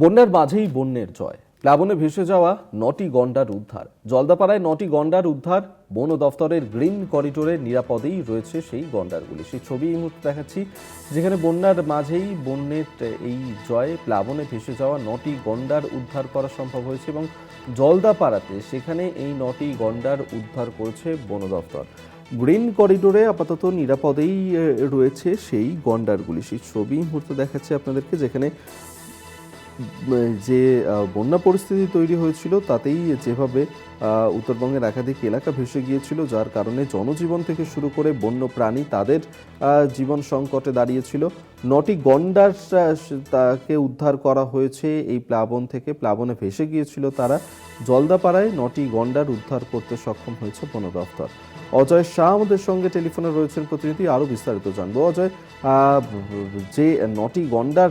বন্যার মাঝেই বন্যের জয়। প্লাবনে ভেসে যাওয়া নটি গন্ডার উদ্ধার। জলদাপাড়ায় নটি গন্ডার উদ্ধার। বন দফতরের গ্রিন করিডোরে নিরাপদেই রয়েছে সেই গন্ডারগুলি। সেই ছবি এই মুহূর্তে দেখাচ্ছি, যেখানে বন্যার মাঝেই বন্যের এই জয়ে প্লাবনে ভেসে যাওয়া নটি গন্ডার উদ্ধার করা সম্ভব হয়েছে এবং জলদাপাড়াতে সেখানে এই নটি গন্ডার উদ্ধার করেছে বন দফতর। গ্রিন করিডোরে আপাতত নিরাপদেই রয়েছে সেই গন্ডারগুলি। সেই ছবি মুহূর্তে দেখাচ্ছে আপনাদেরকে, যেখানে যে বন্যা পরিস্থিতি তৈরি হয়েছিল, তাতেই যেভাবে উত্তরবঙ্গের একাধিক এলাকা ভেসে গিয়েছিল, যার কারণে জনজীবন থেকে শুরু করে বন্য প্রাণী তাদের জীবন সংকটে দাঁড়িয়েছিল। নটি গন্ডার তাকে উদ্ধার করা হয়েছে। এই প্লাবন থেকে প্লাবনে ভেসে গিয়েছিল তারা। জলদাপাড়ায় নটি গন্ডার উদ্ধার করতে সক্ষম হয়েছে বন দফতর অজয় শাহ আমাদের সঙ্গে টেলিফোনে রয়েছেন প্রতিনিধি, আরও বিস্তারিত জানব। অজয় যে নটি গন্ডার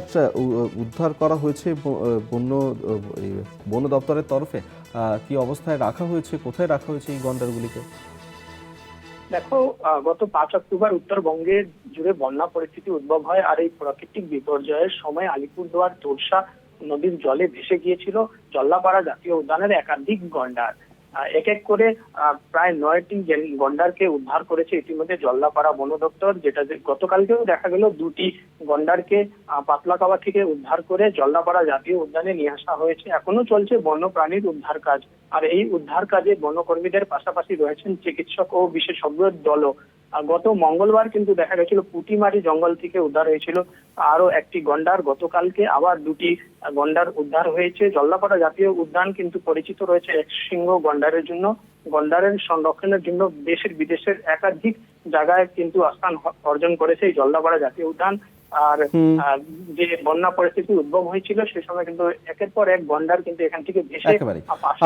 উদ্ধার করা হয়েছে বন্য বন দপ্তরের তরফে কি অবস্থায় রাখা হয়েছে, কোথায় রাখা হয়েছে এই গন্ডারগুলিকে? দেখো গত পাঁচ অক্টোবর উত্তরবঙ্গে জুড়ে বন্যা পরিস্থিতি উদ্ভব হয় আর এই প্রাকৃতিক বিপর্যয়ের সময় আলিপুরদুয়ার তোরসা নদীর জলে ভেসে গিয়েছিল জল্লাপাড়া জাতীয় উদ্যানের একাধিক গন্ডার। এক এক করে প্রায় নয়টি গন্ডারকে উদ্ধার করেছে ইতিমধ্যে জল্লাপাড়া বন দপ্তর, যেটা গতকালকেও দেখা গেল দুটি গন্ডারকে পাতলাকাওয়া থেকে উদ্ধার করে জল্লাপাড়া জাতীয় উদ্যানে নিয়ে আসা হয়েছে। এখনও চলছে বন্য প্রাণীর উদ্ধার কাজ। আর এই উদ্ধার কাজে বনকর্মীদের পাশাপাশি রয়েছেন চিকিৎসক ও বিশেষজ্ঞ দলও। গত মঙ্গলবার কিন্তু দেখা গেছিল পুটিমারি জঙ্গল থেকে উদ্ধার হয়েছিল আরও একটি গন্ডার। গতকালকে আবার দুটি গন্ডার উদ্ধার হয়েছে। জল্লাপাড়া জাতীয় উদ্যান কিন্তু পরিচিত রয়েছে এক সিংহ গন্ডারের জন্য। গন্ডারের সংরক্ষণের জন্য দেশের বিদেশের একাধিক জায়গায় কিন্তু আস্থান অর্জন করেছে এই জল্লাপাড়া জাতীয় উদ্যান। আর যে বন্যা পরিস্থিতি উদ্ভব হয়েছিল সে সময় কিন্তু একের পর এক গন্ডার কিন্তু এখান থেকে ভেসে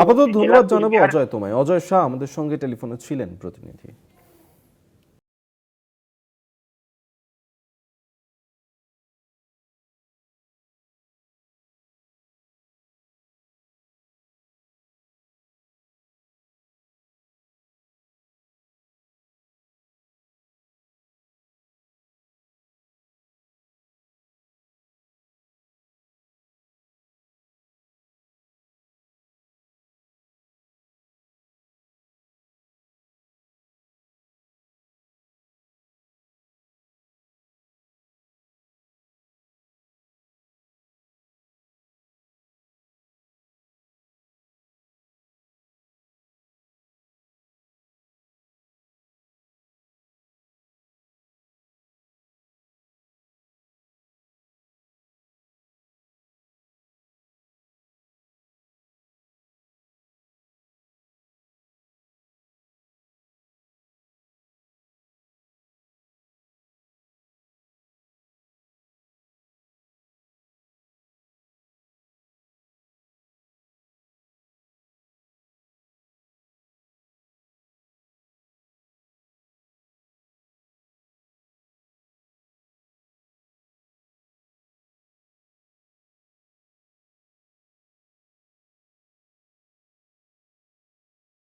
আপাতত ধন্যবাদ জানাব অজয় তোমায়। অজয় শাহ আমাদের সঙ্গে টেলিফোনে ছিলেন প্রতিনিধি।